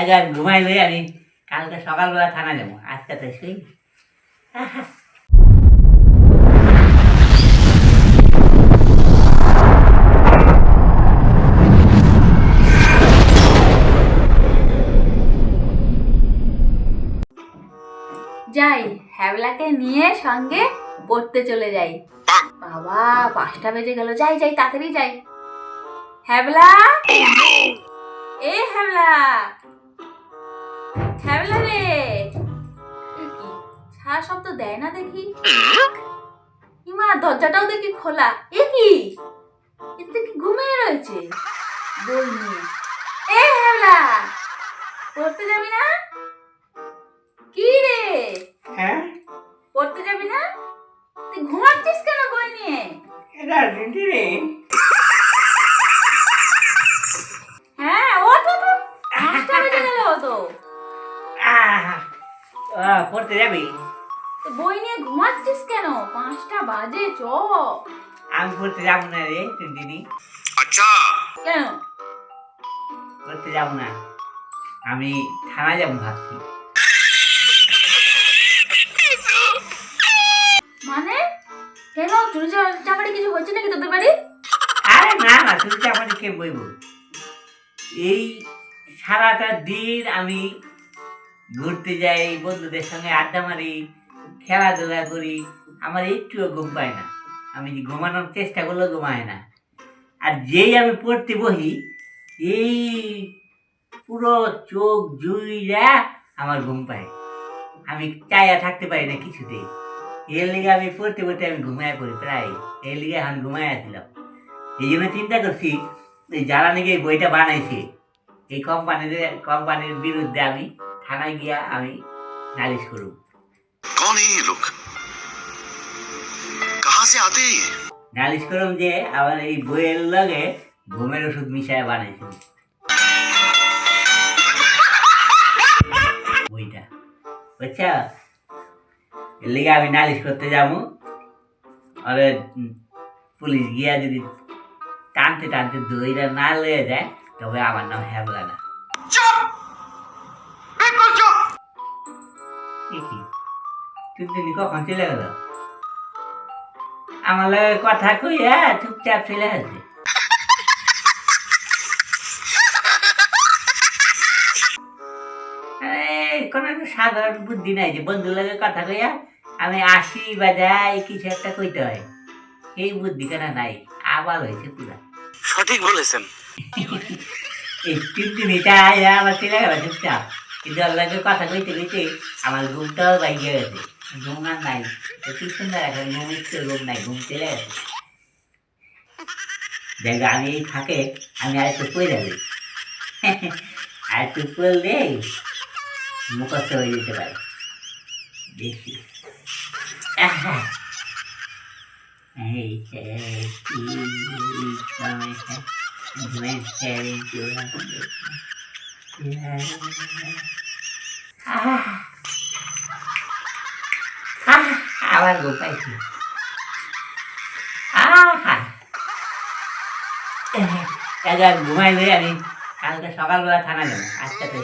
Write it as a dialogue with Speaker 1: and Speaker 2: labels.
Speaker 1: একবার ঘুমাই আমি কালকে সকালবেলা থানা যাব, আজকে তো শুই
Speaker 2: যাই, হ্যাবলাকে নিয়ে সঙ্গে পড়তে চলে যাই। বাবা, পাঁচটা বেজে গেল। যাই যাই, তাড়াতাড়ি যাই। হ্যাবলা! এ হ্যাবলা হ্যাবলা রে। কি? সারা শব্দ দেয় না দেখি। ইমা, দরজাটাও দেখি খোলা। এ কি? এতে কি ঘুমিয়ে রয়েছে। বই নিয়ে। এ হ্যাবলা পড়তে যাবি না? পড়তে যাবি? তো বই নিয়ে ঘুমাচ্ছিস কেন? পাঁচটা বাজে চ।
Speaker 1: আমি পড়তে যাব না রে রিন্টিনি
Speaker 2: কেন?
Speaker 1: পড়তে যাব না। আমি থানা যাব ভাবছি।
Speaker 2: মানে? কেন? চুরি চা- চাপারি কিছু হচ্ছে নাকি তোদের বাড়ি?
Speaker 1: আরে না না তুমি তো কে বইব? এই সারাটা দিন আমি ঘুরতে যাই, বন্ধুদের সঙ্গে আড্ডা মারি, খেলাধুলা করি, আমার একটুও ঘুম পায় না। আমি ঘুমানোর চেষ্টা করলেও ঘুমায় না। আর যেই আমি পড়তে বহি, এই পুরো চোখ জুইরা আমার ঘুম পায়। আমি চাইয়া থাকতে পারি না কিছুতেই। এর লিগে আমি পড়তে পড়তে আমি ঘুমায় পড়ি প্রায়। এর লিগে এখন ঘুমায় আসছিলাম এই জন্য চিন্তা করছি যারা নাকি এই বইটা বানাইছে, এই কোম্পানিদের কোম্পানির বিরুদ্ধে আমি থানায় গিয়া আমি নালিশ করব
Speaker 3: লোক
Speaker 1: নালিশ করুম যে আবার এই বইয়ের লগে ঘুমের ওষুধ মিশায় বানাইছে বইটা। বুঝছা? এর লিগে আমি নালিশ করতে যাব। আরে পুলিশ গিয়া যদি টানতে টানতে দইটা না লয়ে যায় তবে আমার নাম হ্যাবলা না। কি? তুমি কখন চলে গেল? আমার লগে কথা কইয়া চুপচাপ চলে আসবে এই, কোনো সাধারণ বুদ্ধি নাই যে বন্ধুর লগে কথা কইয়া আমি আসি বা যাই কিছু একটা কইতে হয়। সেই বুদ্ধি কেন নাই? আবার হয়েছে পুরা।
Speaker 3: সঠিক বলেছেন।
Speaker 1: দিন এটা আমার চলে গেল চুপচাপ। কিন্তু লগে কথা কইতে কইতে আমার ঘুমটাও বাইকে গেছে। ঘুম আর নাই। কি সুন্দর এখন ঘুম একটু ঘুম নাই, ঘুম চলে গেছে। দেখ, আমি এই ফাঁকে আমি আর একটু পড়ে যাবি আর একটু পড়লে মুখস্থ হয়ে যেতে পারে। দেখি। কি সমস্যা। আবার ঘুম পাইছি আহা একবার ঘুমাই লই আমি কালকে সকালবেলা থানা যাব আজকে তো